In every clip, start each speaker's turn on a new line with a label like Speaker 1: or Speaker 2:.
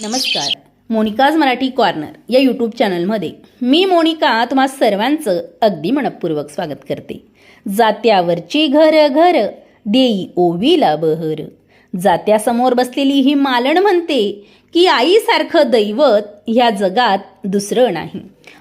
Speaker 1: नमस्कार. मोनिकाज मराठी कॉर्नर या यूट्यूब चॅनलमध्ये मी मोनिका तुम्हा सर्वांचं अगदी मनपूर्वक स्वागत करते. जात्यावरची घर घर देई ओवीला बहर. जात्यासमोर बसलेली ही मालण म्हणते की आईसारखं दैवत ह्या जगात दुसरं नाही.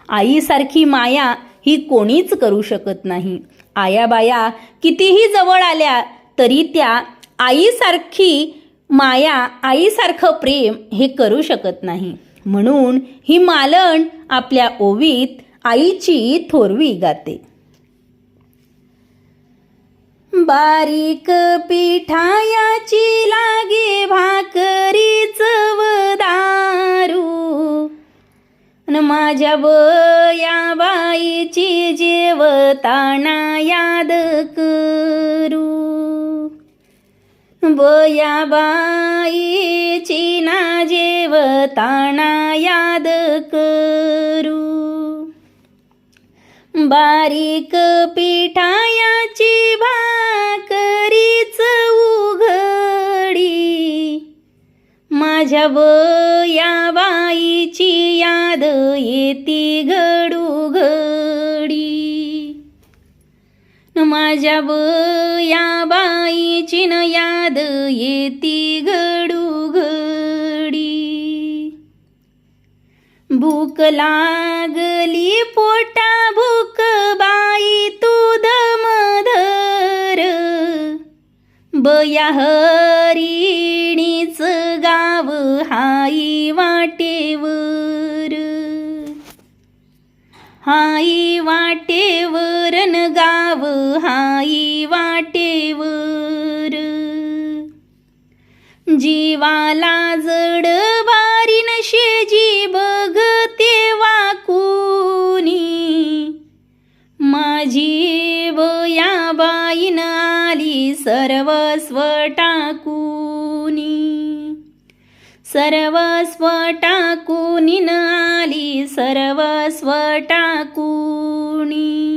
Speaker 1: आईसारखी माया ही कोणीच करू शकत नाही. आयाबाया कितीही जवळ आल्या तरी त्या आईसारखी माया आईसारखं प्रेम हे करू शकत नाही. म्हणून ही मालण आपल्या ओवीत आईची थोरवी गाते. बारीक पिठायाची लागे भाकरी चवदारू न माझ्या बया बाईची जेवताना याद करू. बया बाईची ना जेवताना याद करू. बारीक पिठायाची भाकरीच उघडी. माझ्या बया बाईची याद येती घ न माझ्या या बाईची न याद येती घडू घडी भूक लागली पोटा भूक बाई तू दमधर बया हरिणीच गाव हाई वाटेवर. हाई वाटेवर न गाव हाई वाटेवर. जीवाला जड बारीन शेजी बघते वाकुनी. माझी वया बाईन आली सर्वस्व टाकुनी. सर्वस्व टाकुनी न टाकुनी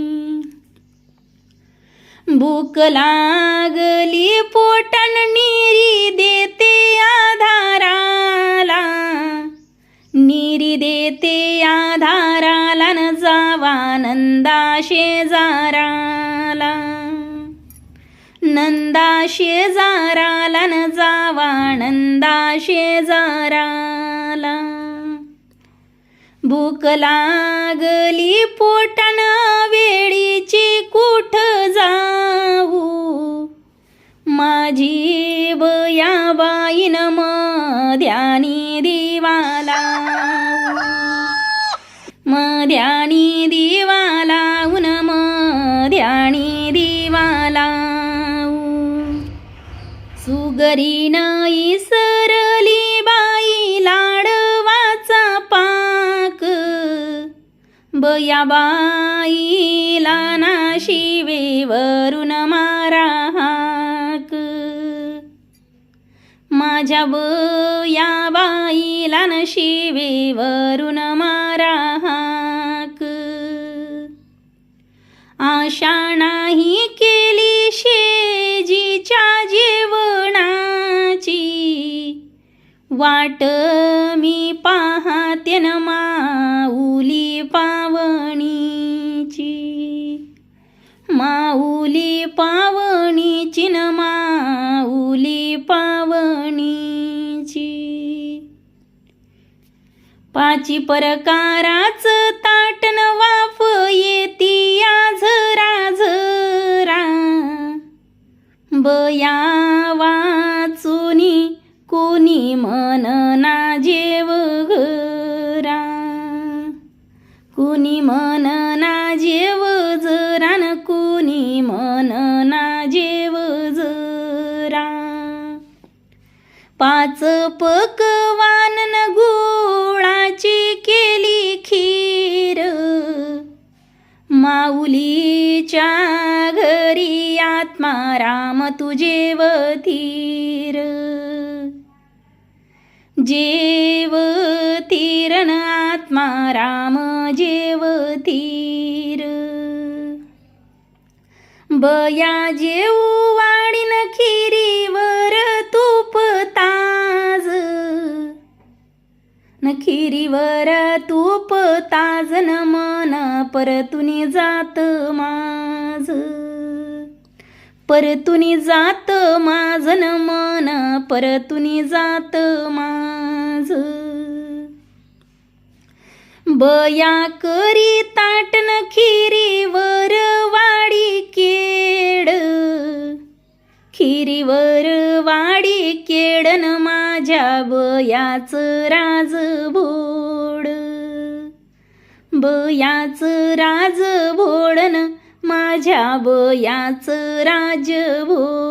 Speaker 1: भूक लागली पोटन निरी देते आधाराला. निरी देते आधाराला न जावा नंदा शेजाराला. नंदा शेजाराला न जावा नंदा शेजाराला. भूक लागली पोटन वेळीची कुठ जाऊ? माझी बया बाईन मध्यानी दिवाला मध्यानी दिवाला उन मध्यानी दिवाला सुगरी नाही सरली या बाईला ना शिवेवरून मारा हाक माझ्या बया बाईला न शिवेवरून मारा हाक आशा वाट मी पाहते न माऊली पावणीची. माऊली पावणीची न माऊली पावणीची. पाची परकाराच ताटन वाफ येती झरा झरा बया कुणी मन ना जेव जरा न कुणी मन ना जेव जरा. पाच पकवान न गुळाची केली खीर. माऊलीच्या घरी आत्मा राम तुझे वतीर. जेव तीरन आत्मा राम जेव तीर. बया जेऊ वाडीन खिरीवर तूप ताज. खिरीवर तूप ताजन मन परतुनी जात माझ परतुनी जात माझन मन परतुनी जात माझ बया करी ताटन खिरीवर वाडी केड. खिरीवर वाडी केडन माझ्या बयाच राजभोड बयाच राज भोडन माझ्या बयाच राजभोड